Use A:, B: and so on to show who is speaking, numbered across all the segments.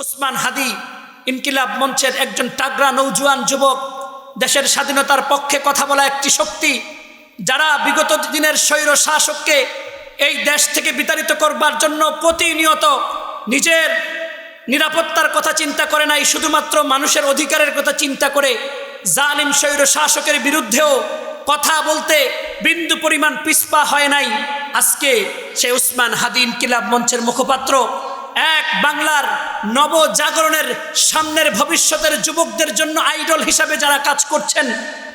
A: ওসমান হাদি ইনকিলাব মঞ্চের একজন টাগরা নৌজুয়ান যুবক দেশের স্বাধীনতার পক্ষে কথা বলা একটি শক্তি, যারা বিগত দিনের স্বৈর শাসককে এই দেশ থেকে বিতাড়িত করবার জন্য প্রতিনিয়ত নিজের নিরাপত্তার কথা চিন্তা করে নাই, শুধুমাত্র মানুষের অধিকারের কথা চিন্তা করে জালিম স্বৈর শাসকের বিরুদ্ধেও কথা বলতে বিন্দু পরিমাণ পিসপা হয় নাই। আজকে সে উসমান হাদিন কিলাব মঞ্চের মুখপাত্র এক বাংলার নবজাগরণের সামনের ভবিষ্যতের যুবকদের জন্য আইডল হিসাবে যারা কাজ করছেন,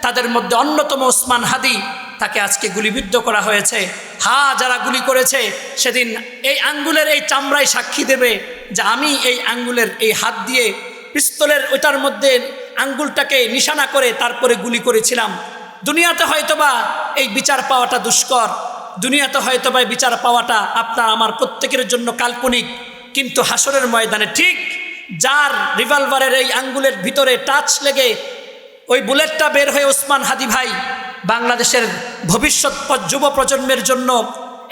A: তাদের মধ্যে অন্যতম ওসমান হাদি, তাকে আজকে গুলিবিদ্ধ করা হয়েছে। হা, যারা গুলি করেছে, সেদিন এই আঙ্গুলের এই চামড়ায় সাক্ষী দেবে যে আমি এই আঙ্গুলের এই হাত দিয়ে পিস্তলের ওইটার মধ্যে আঙ্গুলটাকে নিশানা করে তারপরে গুলি করেছিলাম। দুনিয়াতে হয়তোবা এই বিচার পাওয়াটা দুষ্কর। দুনিয়াতে হয়তোবা এই বিচার পাওয়াটা আপনার, আমার প্রত্যেকের জন্য কাল্পনিক। কিন্তু হাসরের ময়দানে ঠিক যার রিভলভারের এই আঙ্গুলের ভিতরে টাচ লেগে ওই বুলেটটা বের হয়ে ওসমান হাদি ভাই বাংলাদেশের ভবিষ্যৎ যুব প্রজন্মের জন্য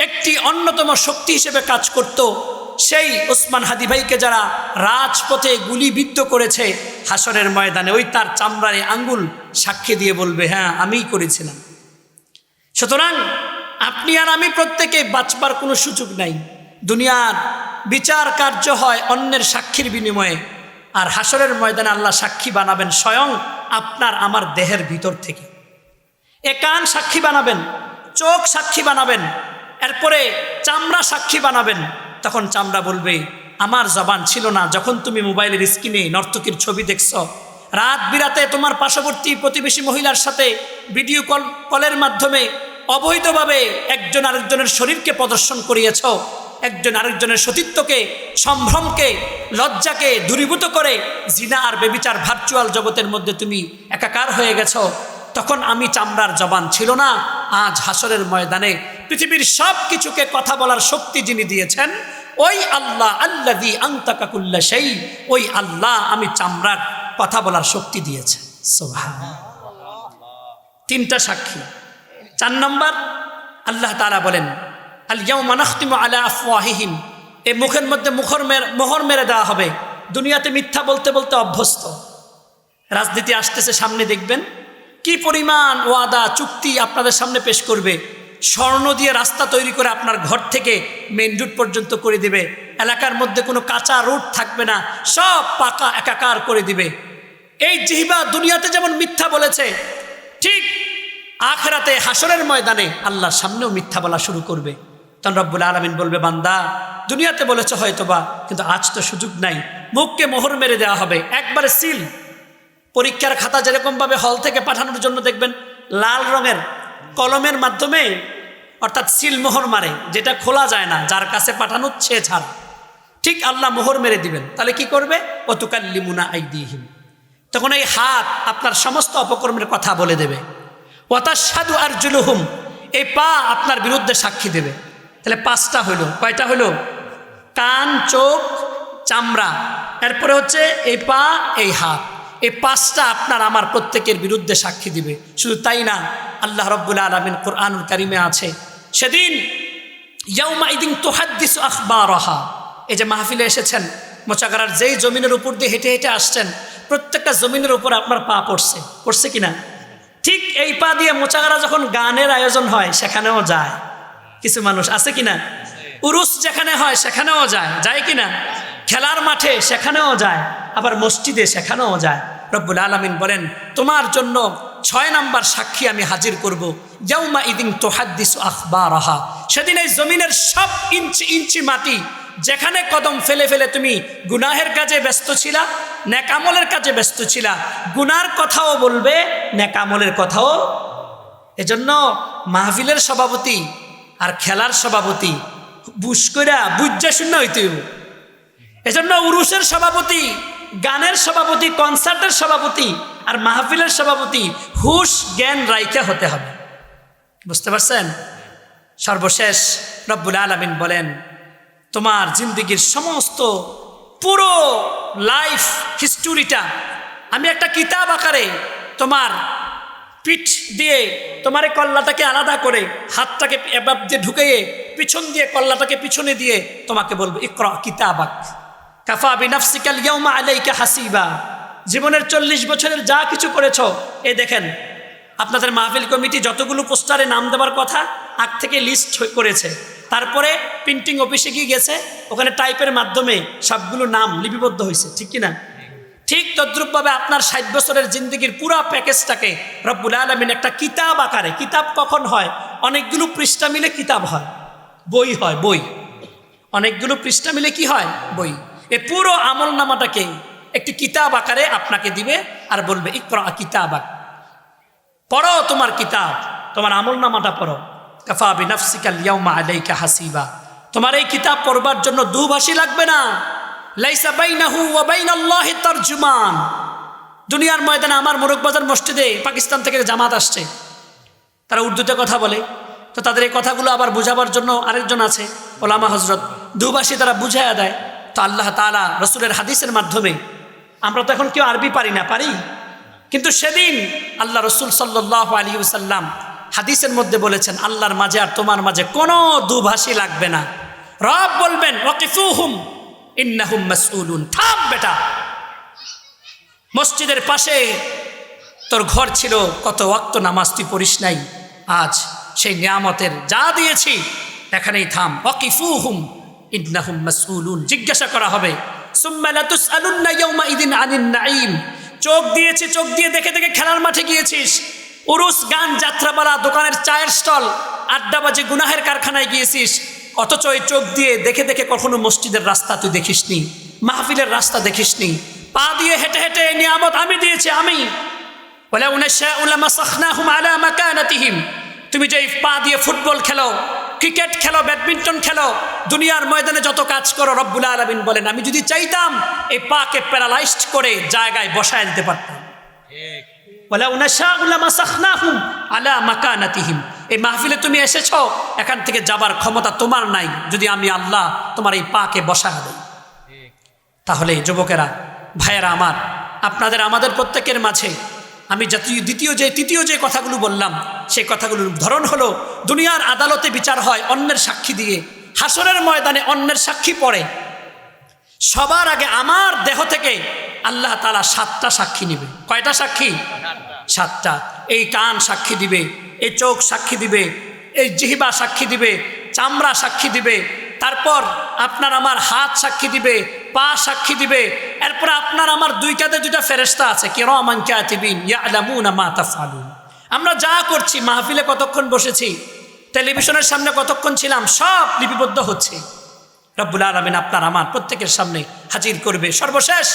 A: একটি অন্যতম শক্তি হিসেবে কাজ করত, সেই ওসমান হাদি ভাইকে যারা রাজপথে গুলিবিদ্ধ করেছে হাসরের ময়দানে, ওই তার চামড়ারে আঙ্গুল সাক্ষী দিয়ে বলবে হ্যাঁ আমিই করেছিলাম। সুতরাং আপনি আর আমি প্রত্যেকে বাঁচবার কোনো সুযোগ নাই। দুনিয়ার বিচার কার্য হয় অন্যের সাক্ষীর বিনিময়ে। আর হাসরের ময়দানে আল্লাহ সাক্ষী বানাবেন স্বয়ং আপনার আমার দেহের ভিতর থেকে। এ কান সাক্ষী বানাবেন, চোখ সাক্ষী বানাবেন, এরপরে চামড়া সাক্ষী বানাবেন। তখন চামড়া বলবে, আমার জবান ছিল না যখন তুমি মোবাইলের স্ক্রিনে নর্তকীর ছবি দেখছ। রাত বিরাতে তোমার পার্শ্ববর্তী প্রতিবেশী মহিলার সাথে ভিডিও কল, কলের মাধ্যমে অবৈধভাবে একজন আরেকজনের শরীরকে প্রদর্শন করিয়েছ। একজন আরেকজনের সতীত্বকে, সম্ভ্রমকে, লজ্জাকে দূরীভূত করে জিনা আর বেবিচার ভার্চুয়াল জগতের মধ্যে তুমি একাকার হয়ে গেছ। তখন আমি চামড়ার জবান ছিল না, আজ হাসরের ময়দানে পৃথিবীর সব কিছুকে কথা বলার শক্তি যিনি দিয়েছেন, ওই আল্লাহ আল্লাদি আন্তাকাকুল্লা সেই ওই আল্লাহ আমি চামড়ার কথা বলার শক্তি দিয়েছে। তিনটা সাক্ষী। চার নম্বর, আল্লাহ তারা বলেন আলিয়াউ মানাখতিম আলা এই মুখের মধ্যে মুখর মোহর মেরে দেওয়া হবে। দুনিয়াতে মিথ্যা বলতে বলতে অভ্যস্ত। রাজনীতি আসতেছে, সামনে দেখবেন। কি পরিমাণ ওয়াদা, চুক্তি আপনাদের সামনে পেশ করবে। স্বর্ণ দিয়ে রাস্তা তৈরি করে আপনার ঘর থেকে মেন রুট পর্যন্ত করে দিবে। এলাকার মধ্যে কোনো কাঁচা রুট থাকবে না। সব পাকা একাকার করে দিবে। এই জিহিবা দুনিয়াতে যেমন মিথ্যা বলেছে, ঠিক আখরাতে হাসরের ময়দানে আল্লাহর সামনেও মিথ্যা বলা শুরু করবে। তখন রব্বুল আলমিন বলবে, বান্দা, দুনিয়াতে বলেছে হয়তোবা, কিন্তু আজ তো সুযোগ নাই। মুখকে মোহর মেরে দেওয়া হবে, একবারে সিল। পরীক্ষার খাতা যেরকমভাবে হল থেকে পাঠানোর জন্য দেখবেন, লাল রঙের কলমের মাধ্যমে, অর্থাৎ সিল মোহর মারে, যেটা খোলা যায় না, যার কাছে পাঠানো সে ছাড়। ঠিক আল্লাহ মোহর মেরে দিবেন। তাহলে কি করবে? অতুকাল্লিমুনা আইদিহিম। তখন এই হাত আপনার সমস্ত অপকর্মের কথা বলে দেবে। ওয়াতার সাধু আর জুলুহুম এই পা আপনার বিরুদ্ধে সাক্ষী দেবে। তাহলে পাঁচটা হইল কয়টা হইল কান, চোখ, চামড়া। এরপরে হচ্ছে এই পা এই হাত। এই পাঁচটা আপনার আমার প্রত্যেকের বিরুদ্ধে সাক্ষী দিবে। শুধু তাই না, আল্লাহ রব্বুল আলমিন কোরআনুল কারিমে আছে, সেদিন ইয়াউমা ইদিন তোহাদ্দিস আখবারহা। এই যে মাহফিলে এসেছেন, মোচাগারার যেই জমিনের উপর দিয়ে হেঁটে হেঁটে আসছেন, প্রত্যেকটা জমিনের উপর আপনার পা পড়ছে। পড়ছে কিনা? ঠিক এই পা দিয়ে মোচাগারা যখন গানের আয়োজন হয়, সেখানেও যায়। কিছু মানুষ আছে কিনা? উরুস যেখানে হয়, সেখানেও যায়। যায় কিনা? খেলার মাঠে সেখানেও যায়, আবার মসজিদে সেখানেও যায়। রব্বুল আলমিন বলেন, তোমার জন্য ছয় নাম্বার সাক্ষী আমি হাজির করব। জাউমা ইদিন তোহাদ্দিস আখবার আহা সেদিন এই জমিনের সব ইঞ্চি ইঞ্চি মাটি, যেখানে কদম ফেলে ফেলে তুমি গুনাহের কাজে ব্যস্ত ছিলা নেকামলের কাজে ব্যস্ত ছিলা, গুনার কথাও বলবে নেকামলের কথাও। এজন্য মাহফিলের সভাপতি আর খেলার সভাপতি। বুস কইরা বুঝা শূন্য হইতে এজন্য উরুসের সভাপতি, গানের সভাপতি, কনসার্টের সভাপতি আর মাহফিলের সভাপতি হুশ জ্ঞান রাইকা হতে হবে। বুঝতে পারছেন? সর্বশেষ রব্বুল আলমিন বলেন, তোমার জিন্দগির সমস্ত পুরো লাইফ হিস্টোরিটা আমি একটা কিতাব আকারে তোমার পিঠ দিয়ে তোমার কল্লাটাকে আলাদা করে, হাতটাকে এবার দিয়ে ঢুকিয়ে, পিছন দিয়ে কল্লাটাকে পিছনে দিয়ে তোমাকে বলব, ইকরা কিতাবাক। কাফা বিনাফসিকাল ইয়াউমা আলাইকা হাসিবা। জীবনের চল্লিশ বছরের যা কিছু করেছ এ দেখেন, আপনাদের মাহফিল কমিটি যতগুলো পোস্টারে নাম দেওয়ার কথা, আগ থেকে লিস্ট করেছে। তারপরে প্রিন্টিং অফিসে গিয়ে গেছে, ওখানে টাইপের মাধ্যমে সবগুলো নাম লিপিবদ্ধ হয়েছে, ঠিক কি না ঠিক তদ্রুপভাবে আপনার ষাট বছরের জিন্দগির পুরো প্যাকেজটাকে রব্বুল আলমিন একটা কিতাব আকারে, কিতাব কখন হয়? অনেকগুলো পৃষ্ঠা মিলে কিতাব হয়। বই হয়, বই। অনেকগুলো পৃষ্ঠা মিলে কি হয়? বই। এ পুরো আমল নামাটাকে একটি কিতাব আকারে আপনাকে দিবে আর বলবে, ইকরা কিতাব পড়ো তোমার কিতাব, তোমার আমল নামাটা পড়ো। কাফা বিনাফসিকাল ইয়াউমা আলাইকা হাসিবা। তোমার এই কিতাব পড়বার জন্য দুভাষী লাগবে না। লাইসা বাইনাহু ওয়া বাইনাল্লাহি তারজুমান। দুনিয়ার ময়দানে আমার মোরকবাজার মসজিদে পাকিস্তান থেকে জামাত আসছে, তারা উর্দুতে কথা বলে। তো তাদের এই কথাগুলো আবার বোঝাবার জন্য আরেকজন আছে, ওলামা হজরত দুভাষী তারা বুঝাইয়া দেয়, তো আল্লাহ তালা রসুলের হাদিসের মাধ্যমে, আমরা তো এখন কেউ আরবি পারি না, পারি? কিন্তু সেদিন আল্লাহ রসুল সাল্লাহ আলী সাল্লাম হাদিসের মধ্যে বলেছেন, আল্লাহর মাঝে আর তোমার মাঝে কোনো দুভাষী লাগবে না। রব বলবেন, ওয়াকিফুহুম। ইন্নাহুম মাসউলুন। থাম বেটা। মসজিদের পাশে তোর ঘর ছিল, কত ওয়াক্ত নামাজ তুই পড়িস নাই। আজ সেই নিয়ামতের যা দিয়েছি, এখানেই থাম। ওয়াকিফুহুম। ইন্নাহুম মাসউলুন। জিজ্ঞাসা করা হবে চোখ দিয়েছি, চোখ দিয়ে দেখে দেখে খেলার মাঠে গিয়েছিস। উরুস গান, যাত্রাপালা, দোকানের চায়ের স্টল, আড্ডাবাজি, গুনাহের কারখানায় গিয়েছিস। অথচ এই চোখ দিয়ে দেখে দেখে কখনো মসজিদের রাস্তা তুই দেখিসনি মাহফিলের রাস্তা দেখিসনি। পা দিয়ে হেঁটে হেঁটে এই নিয়ামত আমি দিয়েছি আমি। তুমি যে পা দিয়ে ফুটবল খেলো ক্রিকেট খেলো ব্যাডমিন্টন খেলো দুনিয়ার ময়দানে যত কাজ করো রব্বুল আলমিন বলেন আমি যদি চাইতাম এই পাকে প্যারালাইজড করে জায়গায় বসায় দিতে পারতাম। আলা মাকানাতিহিম। এই মাহফিলে তুমি এসেছ, এখান থেকে যাবার ক্ষমতা তোমার নাই, যদি আমি আল্লাহ তোমার এই পাকে বসায় দেই। তাহলে যুবকেরা, ভাইয়েরা আমার, আপনাদের আমাদের প্রত্যেকের মাঝে আমি জাতীয়, দ্বিতীয় যে, তৃতীয় যে কথাগুলো বললাম, সেই কথাগুলোর ধরন হলো, দুনিয়ার আদালতে বিচার হয় অন্যের সাক্ষী দিয়ে, হাসরের ময়দানে অন্যের সাক্ষী পড়ে। সবার আগে আমার দেহ থেকে আল্লাহ তালা সাতটা সাক্ষী নেবে। কয়টা সাক্ষী? সাতটা। এই কান সাক্ষী দিবে, এই চোখ সাক্ষী দিবে, এই জিহিবা সাক্ষী দিবে, চামড়া সাক্ষী দিবে, তারপর আপনার আমার হাত সাক্ষী দিবে, পা সাক্ষী দিবে, এরপর আপনার আমার দুই কাঁধে দুইটা ফেরেস্তা আছে, কেরমান কাতিবিন ইয়ালামুনা মা তাফআলুন। আমরা যা করছি, মাহফিলে কতক্ষণ বসেছি, টেলিভিশনের সামনে কতক্ষণ ছিলাম, সব লিপিবদ্ধ হচ্ছে। রব্বুল আলমিন আপনার আমার প্রত্যেকের সামনে হাজির করবে। সর্বশেষ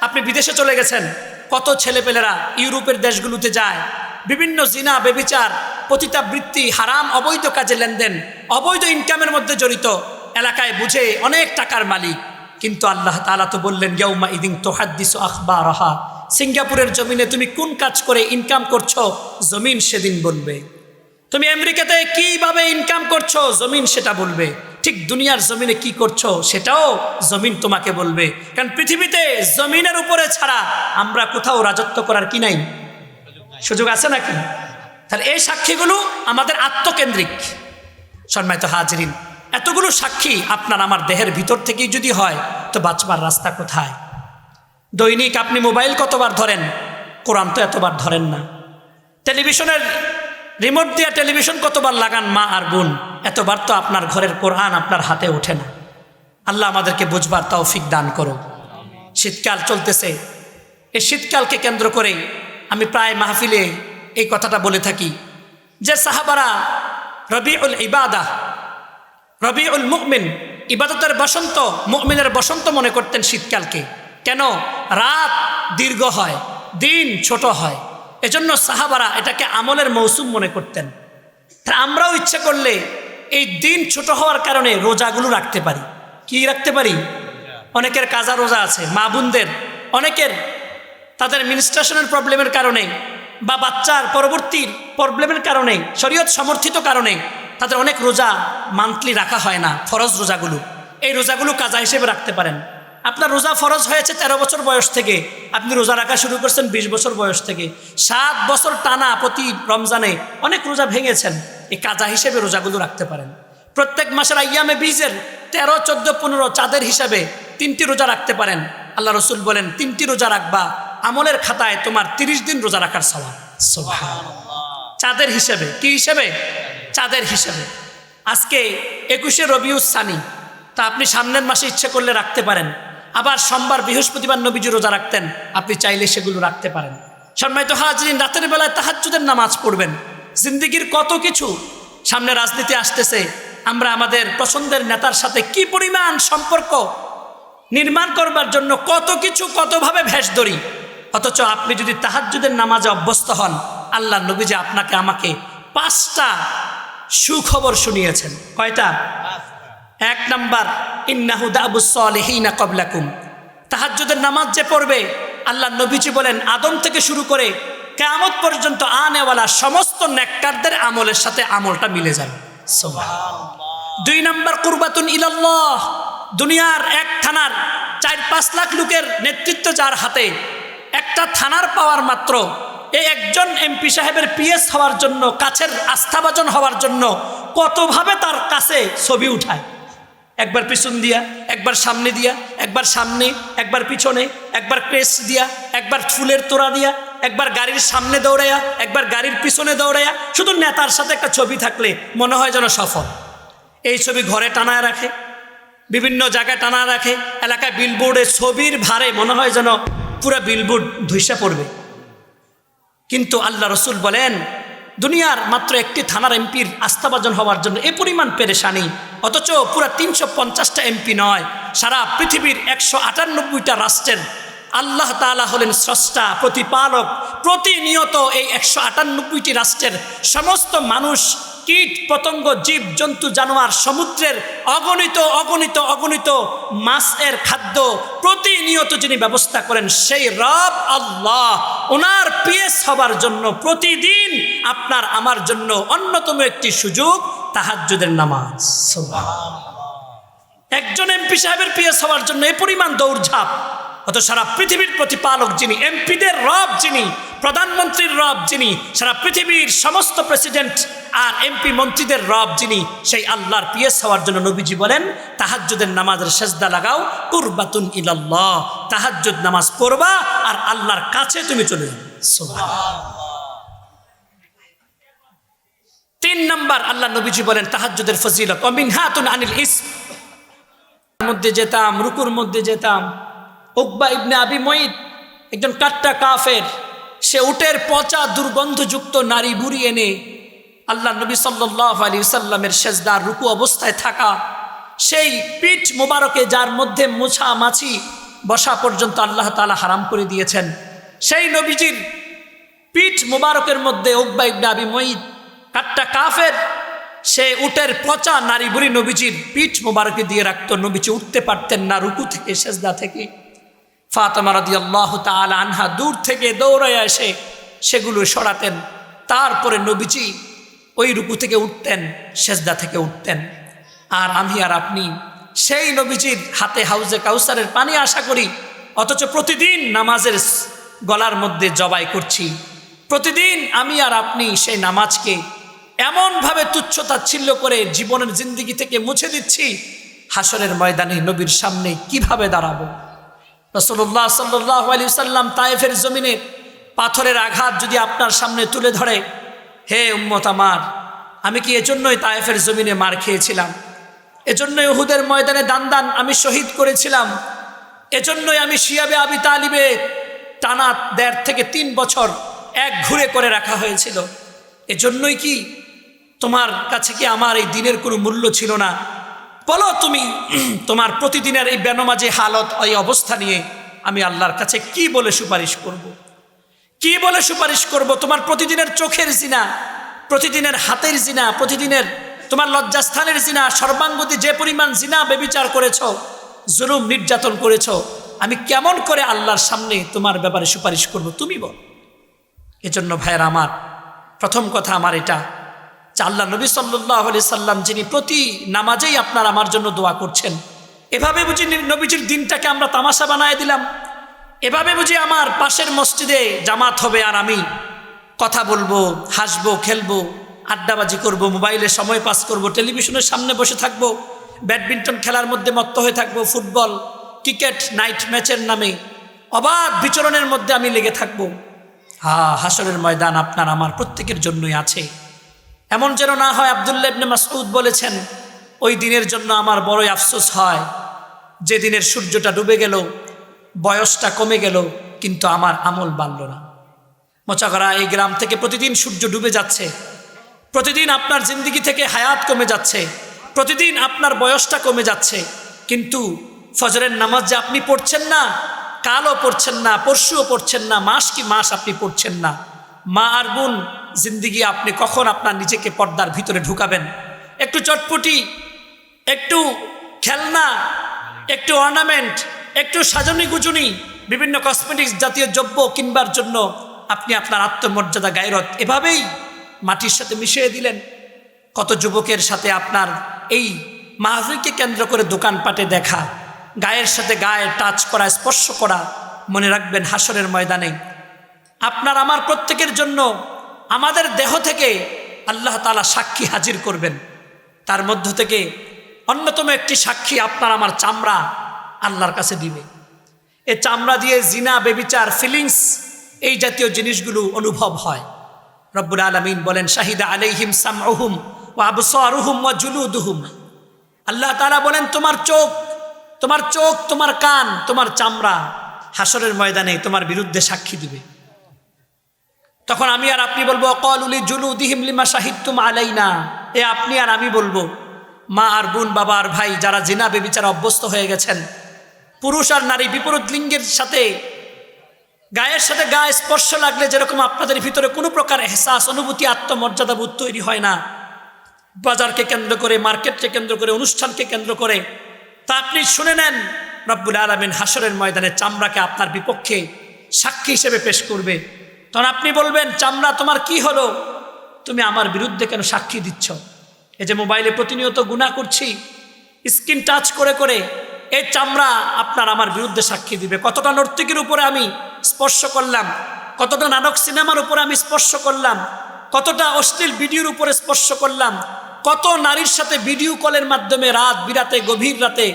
A: আপনি বিদেশে চলে গেছেন। কত ছেলেপেলেরা ইউরোপের দেশগুলোতে যায়। বিভিন্ন জিনা, বেবিচার, পতিতাবৃত্তি, হারাম, অবৈধ কাজে লেনদেন, অবৈধ ইনকামের মধ্যে জড়িত এলাকায় বুঝে অনেক টাকার মালিক। কিন্তু আল্লাহ তালা তো বললেন ইয়ৌমা ইদিন তোহাদ্দিস আখবা রহা সিঙ্গাপুরের জমিনে তুমি কোন কাজ করে ইনকাম করছ? জমিন সেদিন বলবে। তুমি আমেরিকাতে কীভাবে ইনকাম করছ? জমিন সেটা বলবে। ঠিক দুনিয়ার জমিনে কি করছ সেটাও জমিন তোমাকে বলবে। কারণ পৃথিবীতে জমিনের উপরে ছাড়া আমরা কোথাও রাজত্ব করার কি নাই? সুযোগ আছে নাকি? তাহলে এই সাক্ষীগুলো আমাদের আত্মকেন্দ্রিক। সম্মানিত হাজরিন, এতগুলো সাক্ষী আপনার আমার দেহের ভিতর থেকেই যদি হয়, তো বাঁচবার রাস্তা কোথায়? দৈনিক আপনি মোবাইল কতবার ধরেন? কোরআন তো এতবার ধরেন না। টেলিভিশনের রিমোট দিয়ে টেলিভিশন কতবার লাগান মা আর বোন? এতবার তো আপনার ঘরের কোরআন আপনার হাতে ওঠে না। আল্লাহ আমাদেরকে বুঝবার তৌফিক দান করো শীতকাল চলতেছে। এই শীতকালকে কেন্দ্র করে আমি প্রায় মাহফিলে এই কথাটা বলে থাকি যে সাহাবারা রবি উল ইবাদা রবি উল মুকমিন ইবাদতের বসন্ত মুকমিনের বসন্ত মনে করতেন শীতকালকে। কেন? রাত দীর্ঘ হয়, দিন ছোট হয়। এজন্য সাহাবারা এটাকে আমলের মৌসুম মনে করতেন। তা আমরাও ইচ্ছে করলে এই দিন ছোট হওয়ার কারণে রোজাগুলো রাখতে পারি। কি রাখতে পারি? অনেকের কাজা রোজা আছে, মা বোনদের। অনেকের তাদের মিনিস্ট্রেশনের প্রবলেমের কারণে বা বাচ্চার পরবর্তী প্রবলেমের কারণে, শরীয়ত সমর্থিত কারণে তাদের অনেক রোজা মান্থলি রাখা হয় না, ফরজ রোজাগুলো। এই রোজাগুলো কাজা হিসেবে রাখতে পারেন। আপনার রোজা ফরজ হয়েছে ১৩ বছর বয়স থেকে। আপনি রোজা রাখা শুরু করছেন ২০ বছর বয়স থেকে। সাত বছর টানা প্রতি রমজানে অনেক রোজা ভেঙেছেন। এই কাজা হিসেবে রোজাগুলো রাখতে পারেন। প্রত্যেক মাসের আইয়ামে বীজের তেরো, চোদ্দ, পনেরো চাঁদের হিসাবে তিনটি রোজা রাখতে পারেন। আল্লাহ রসুল বলেন, তিনটি রোজা রাখবা, আমলের খাতায় তোমার তিরিশ দিন রোজা রাখার সবাব চাঁদের হিসেবে, কি হিসেবে? চাঁদের হিসেবে। আজকে একুশে রবিউস সানি, তা আপনি সামনের মাসে ইচ্ছে করলে রাখতে পারেন। আবার সোমবার বৃহস্পতিবার নবীজি রোজা রাখতেন, আপনি চাইলে সেগুলো রাখতে পারেন। সম্মানিত হাজরিন, রাতের বেলায় তাহাজ্জুদের নামাজ পড়বেন। জিন্দিগির কত কিছু সামনে রাজনীতি আসতেছে, আমরা আমাদের পছন্দের নেতার সাথে কি পরিমাণ সম্পর্ক নির্মাণ করবার জন্য কত কিছু কতভাবে ভেস ধরি। অথচ আপনি যদি তাহাজ্জুদের নামাজে অভ্যস্ত হন, আল্লাহ নবীজি আপনাকে আমাকে পাঁচটা সুখবর শুনিয়েছেন। কয়টা? এক নাম্বার, ইন্নাহু দাবুসলিহিনা কবলাকুম তাহাজ্জুদের নামাজ যে পড়বে, আল্লাহ নবীজি বলেন, আদম থেকে শুরু করে কেয়ামত পর্যন্ত আনেওয়ালা সমস্ত নেককারদের আমলের সাথে আমলটা মিলে যাবে। দুই নাম্বার, কুরবাতুন ইলাল্লাহ। দুনিয়ার এক থানার চার পাঁচ লাখ লোকের নেতৃত্ব যার হাতে, একটা থানার পাওয়ার মাত্র, এই একজন এমপি সাহেবের পিএস হওয়ার জন্য, কাছের আস্থাভাজন হওয়ার জন্য কতভাবে তার কাছে ছবি উঠায়? একবার পিছন দিয়া, একবার সামনে দিয়া, একবার সামনে, একবার পিছনে, একবার ক্রেস দিয়া, একবার ফুলের তোড়া দিয়া, একবার গাড়ির সামনে দৌড়াইয়া, একবার গাড়ির পিছনে দৌড়াইয়া, শুধু নেতার সাথে একটা ছবি থাকলে মনে হয় যেন সফল। এই ছবি ঘরে টানায় রাখে, বিভিন্ন জায়গায় টানা রাখে, এলাকায় বিলবোর্ডে ছবির ভারে মনে হয় যেন পুরো বিলবোর্ড ধুইসা পড়বে। কিন্তু আল্লাহ রসুল বলেন দুনিয়ার মাত্র একটি থানার এমপির আস্থাভাজন হওয়ার জন্য এ পরিমাণ পেরেশানি। অথচ পুরো তিনশো পঞ্চাশটা এমপি নয়, সারা পৃথিবীর একশো আটানব্বইটা রাষ্ট্রের আল্লাহ তালা হলেন স্রষ্টা, প্রতিপালক, প্রতিনিয়ত এই একশো আটানব্বইটি রাষ্ট্রের সমস্ত মানুষ কীট পতঙ্গ জীব জন্তু জানোয়ার সমুদ্রের অগণিত অগণিত অগণিত মাছের খাদ্য প্রতিনিয়ত যিনি ব্যবস্থা করেন সেই রব আল্লাহ। ওনার পিএস হবার জন্য প্রতিদিন আপনার আমার জন্য অন্যতম একটি সুযোগ তাহাজ্জুদের নামাজ। একজন এমপি সাহেবের পিএস হওয়ার জন্য এ পরিমাণ দৌড়ঝাঁপ। অত সারা পৃথিবীর প্রতিপালক যিনি এমপিদের রব যিনি প্রধানমন্ত্রীর রব যিনি, সারা পৃথিবীর সমস্ত প্রেসিডেন্ট আর এমপি মন্ত্রীদের রব যিনি, সেই আল্লাহর পিএস হওয়ার জন্য নবীজি বলেন, তাহাজ্জুদের নামাজের সেজদা লাগাও, কুরবাতুন ইলাল্লাহ। তাহাজ্জুদ নামাজ পড়বা আর আল্লাহর কাছে তুমি চলে যাবে। তিন নাম্বার, আল্লাহ নবীজি বলেন, তাহাজ্জুদের ফজিলত অমিন হাতুন আনিল ইসম। মধ্যে যেতাম, রুকুর মধ্যে যেতাম। উকবা ইবনে আবি মঈদ, একজন কাট্টা কাফের সে উটের পচা দুর্গন্ধযুক্ত নারী বুড়ি এনে আল্লাহ নবী সাল্লাহ আলী সাল্লামের সেজদার রুকু অবস্থায় থাকা, সেই পিঠ মোবারকে যার মধ্যে মোছা মাছি বসা পর্যন্ত আল্লাহ তালা হারাম করে দিয়েছেন। সেই নবীজির পিঠ মোবারকের মধ্যে উকবা ইবনে মঈদ কাট্টা কাফের, সে উটের পচা নারী বুড়ি নবীজির পিঠ মোবারকে দিয়ে রাখত। নবীজি উঠতে পারতেন না রুকু থেকে, সেজদা থেকে। ফাতেমা রাদি আল্লাহ তাল আনহা দূর থেকে দৌড়ে এসে সেগুলো সরাতেন। তারপরে নবীজি ওই রুকু থেকে উঠতেন, সেজদা থেকে উঠতেন। আর আমি আর আপনি সেই নবীজির হাতে হাউজে কাউসারের পানি আশা করি, অথচ প্রতিদিন নামাজের গলার মধ্যে জবাই করছি। প্রতিদিন আমি আর আপনি সেই নামাজকে এমনভাবে তুচ্ছ তাচ্ছিল্য করে জীবনের জিন্দিগি থেকে মুছে দিচ্ছি, হাসরের ময়দানে নবীর সামনে কীভাবে দাঁড়াবো? রসল্লাহ সাল্লাহ আলী সাল্লাম তায়েফের জমিনে পাথরের আঘাত যদি আপনার সামনে তুলে ধরে, হে উম্মত আমার, আমি কি এজন্যই তায়েফের জমিনে মার খেয়েছিলাম? এজন্যই উহুদের ময়দানে দান দান আমি শহীদ করেছিলাম? এজন্যই আমি শিয়াবে আবি তালিবে টানা দেড় থেকে তিন বছর এক ঘুরে করে রাখা হয়েছিল? এজন্যই কি তোমার কাছে কি আমার এই দিনের কোনো মূল্য ছিল না? বলো তুমি, তোমার প্রতিদিনের এই বেনমাজি হালত, এই অবস্থা নিয়ে আমি আল্লাহর কাছে কি বলে সুপারিশ করব। কি বলে সুপারিশ করব তোমার প্রতিদিনের চোখের জিনা, প্রতিদিনের হাতের জিনা, প্রতিদিনের তোমার লজ্জাস্থানের জিনা, সর্বাঙ্গতি যে পরিমাণ জিনা বেবিচার করেছ, জুলুম নির্যাতন করেছ, আমি কেমন করে আল্লাহর সামনে তোমার ব্যাপারে সুপারিশ করব তুমি বল এজন্য ভাইয়ের, আমার প্রথম কথা আমার এটা আল্লাহ নবী সাল্লাহ আলি সাল্লাম, যিনি প্রতি নামাজেই আপনার আমার জন্য দোয়া করছেন। এভাবে বুঝি নবীজির দিনটাকে আমরা তামাশা বানায় দিলাম। এভাবে বুঝি আমার পাশের মসজিদে জামাত হবে আর আমি কথা বলব, হাসবো, খেলব, আড্ডাবাজি করব, মোবাইলে সময় পাস করব, টেলিভিশনের সামনে বসে থাকব, ব্যাডমিন্টন খেলার মধ্যে মত্ত হয়ে থাকব, ফুটবল, ক্রিকেট, নাইট ম্যাচের নামে অবাধ বিচরণের মধ্যে আমি লেগে থাকব। হা, হাসরের ময়দান আপনার আমার প্রত্যেকের জন্যই আছে। এমন যেন না হয় আবদুল্লাহ ইবনে মাসউদ বলেছেন, ওই দিনের জন্য আমার বড়ই আফসোস হয়। যে দিনের সূর্যটা ডুবে গেল, বয়সটা কমে গেল, কিন্তু আমার আমল বাড়ল না। মোচাগড়া এই গ্রাম থেকে প্রতিদিন সূর্য ডুবে যাচ্ছে। প্রতিদিন আপনার জিন্দগি থেকে হায়াত কমে যাচ্ছে। প্রতিদিন আপনার বয়সটা কমে যাচ্ছে। কিন্তু ফজরের নামাজ যে আপনি পড়ছেন না, কালও পড়ছেন না, পরশুও পড়ছেন না, মাস কি মাস আপনি পড়ছেন না? মা আর বোন, জিন্দিগি আপনি কখন আপনার নিজেকে পর্দার ভিতরে ঢুকাবেন? একটু চটপটি, একটু খেলনা, একটু অর্নামেন্ট একটু সাজনি গুজনি বিভিন্ন কসমেটিক্স জাতীয় দ্রব্য কিনবার জন্য আপনি আপনার আত্মমর্যাদা গায়রত। এভাবেই মাটির সাথে মিশিয়ে দিলেন। কত যুবকের সাথে আপনার এই মাহফিলকে কেন্দ্র করে দোকানপাটে দেখা, গায়ের সাথে গায়ে টাচ করা, স্পর্শ করা, মনে রাখবেন হাসরের ময়দানে। আপনার আমার প্রত্যেকের জন্য আমাদের দেহ থেকে আল্লাহ তালা সাক্ষী হাজির করবেন। তার মধ্য থেকে অন্যতম একটি সাক্ষী আপনার আমার চামড়া আল্লাহর কাছে দিবে। এ চামড়া দিয়ে জিনা, বেবিচার, ফিলিংস এই জাতীয় জিনিসগুলো অনুভব হয়। রব্বুল আলমিন বলেন, শাহিদা আলাইহিম সামহুম ও আবসারুহুম ওয়া জুলুদুহুম। আল্লাহ তালা বলেন, তোমার চোখ তোমার চোখ, তোমার কান, তোমার চামড়া হাসরের ময়দানে তোমার বিরুদ্ধে সাক্ষী দিবে। তখন আমি আর আপনি বলব কলুলি জুলু দিহিম লিমা সাহিত্যুম আলাইনা। এ আপনি আর আমি বলব, মা আর বোন, বাবা আর ভাই যারা জিনা, বেবিচারা অভ্যস্ত হয়ে গেছেন, পুরুষ আর নারী বিপরীত লিঙ্গের সাথে, গায়ের সাথে গায়ে স্পর্শ লাগলে যেরকম আপনাদের ভিতরে কোনো প্রকার এহসাস, অনুভূতি, আত্মমর্যাদাবোধ তৈরি হয় না। বাজারকে কেন্দ্র করে, মার্কেটকে কেন্দ্র করে, অনুষ্ঠানকে কেন্দ্র করে, তা আপনি শুনে নেন, রব্বুল আলমিন হাসরের ময়দানে চামড়াকে আপনার বিপক্ষে সাক্ষী হিসেবে পেশ করবে। তখন আপনি বলবেন, চামড়া, তোমার কি হলো? তুমি আমার বিরুদ্ধে কেন সাক্ষী দিচ্ছ? এই যে মোবাইলে প্রতিনিয়ত গুণা করছি স্ক্রিন টাচ করে করে, এই চামড়া আপনার আমার বিরুদ্ধে সাক্ষী দিবে। কতটা নর্তকীর উপরে আমি স্পর্শ করলাম, কতটা নাটক সিনেমার উপরে আমি স্পর্শ করলাম, কতটা অশ্লীল ভিডিওর উপরে স্পর্শ করলাম, কত নারীর সাথে ভিডিও কলের মাধ্যমে রাত, বিরাতে, গভীর রাতে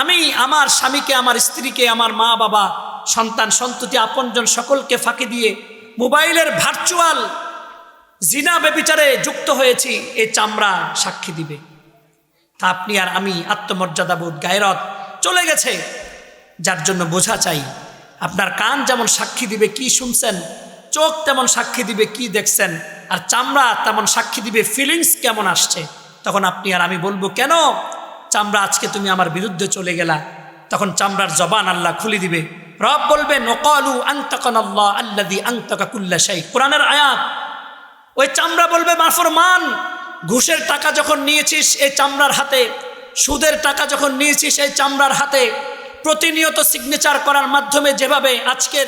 A: আমি আমার স্বামীকে, আমার স্ত্রীকে, আমার মা বাবা সন্তান, সন্ততি, আপনজন সকলকে ফাঁকি দিয়ে মোবাইলের ভার্চুয়াল জিনা বেবিচারে যুক্ত হয়েছি এই চামড়া সাক্ষী দিবে। তা আপনি আর আমি আত্মমর্যাদাবোধ গায়রত চলে গেছে, যার জন্য বোঝা চাই, আপনার কান যেমন সাক্ষী দিবে কি শুনছেন, চোখ তেমন সাক্ষী দিবে কি দেখছেন, আর চামড়া তেমন সাক্ষী দিবে ফিলিংস কেমন আসছে। তখন আপনি আর আমি বলব, কেন? চামড়া আজকে তুমি আমার বিরুদ্ধে চলে গেলা। তখন চামড়ার জবান আল্লাহ খুলে দিবে। রব বলবে নকলু আংতাকান আল্লাহ কোরআনের আয়াত। ওই চামড়া বলবে মাফর মান ঘুষের টাকা যখন নিয়েছিস এই চামড়ার হাতে, সুদের টাকা যখন নিয়েছিস এই চামড়ার হাতে, প্রতিনিয়ত সিগনেচার করার মাধ্যমে যেভাবে আজকের